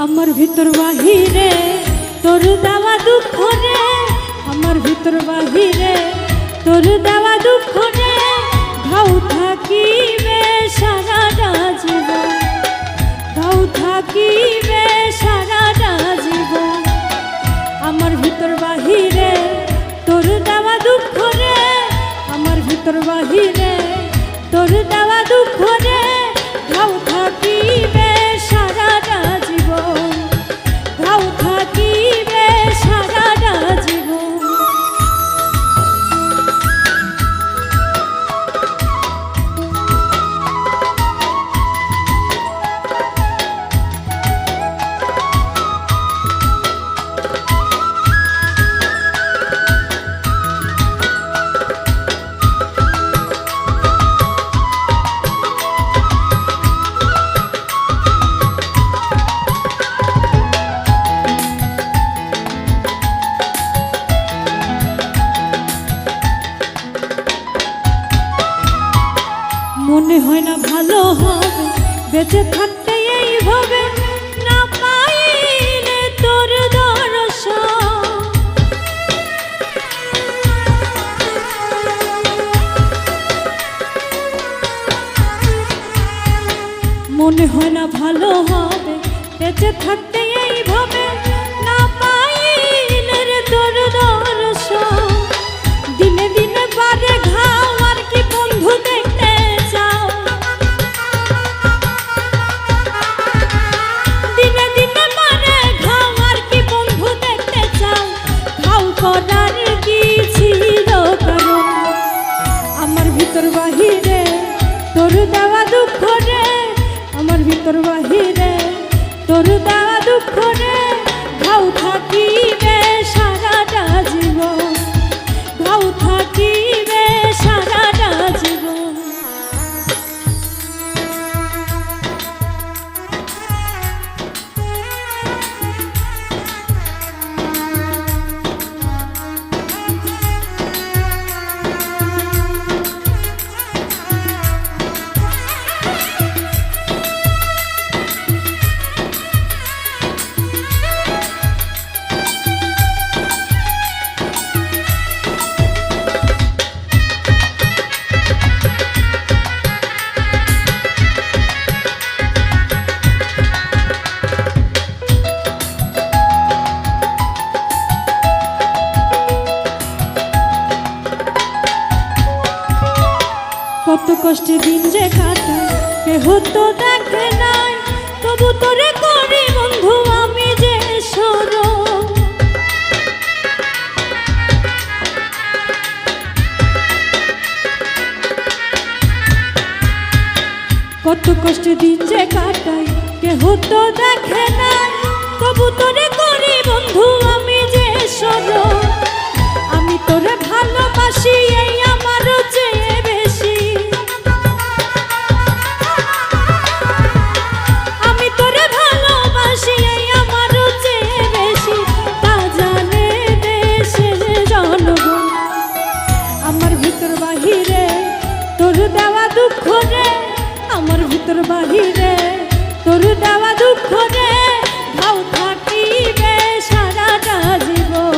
আমার ভিতর বাহিরে, তোর দেওয়া দুঃখ রে আমার ভিতর বাহিরে, তোর দেওয়া দুঃখ রে ঘাউ থাকিবে সারাটা জীবন ঘাউ থাকিবে সারাটা জীবন আমার ভিতর বাহিরে, তোর দেওয়া দুঃখ রে আমার ভিতর বাহিরে, তোর দেওয়া দুঃখ রে ঘাউ থাকিবে মনে হয় না ভালো হবে। বেঁচে থাকতে এইভাবে না মনে হয় না ভালো হবে। বেঁচে থাকতে এইভাবে তোর দেওয়া দুঃখ রে। কষ্টে দিন যে কাটায় কেহ তো দেখে নাই। তবু তোরে করি বন্ধু, আমি যে সরো। কত কষ্টে দিন যে কাটাই কেহ তো দেখে নাই। তবু তোরে করি বন্ধু, আমি ভিতর বাহিরে তোর দেওয়া দুঃখ রে ভাও থাকিবে সারাটা জীবন।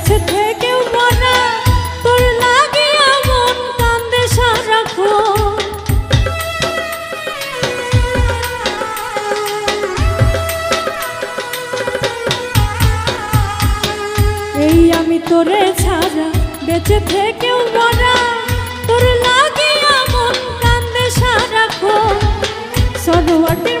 কাছে থেকেও মরা তোর লাগে এমন কান্দে সারাখো এই আমি তোরে ছাড়া বেঁচে থেকেও মরা তোর লাগে এমন কান্দে সারাখো সরোয়াটির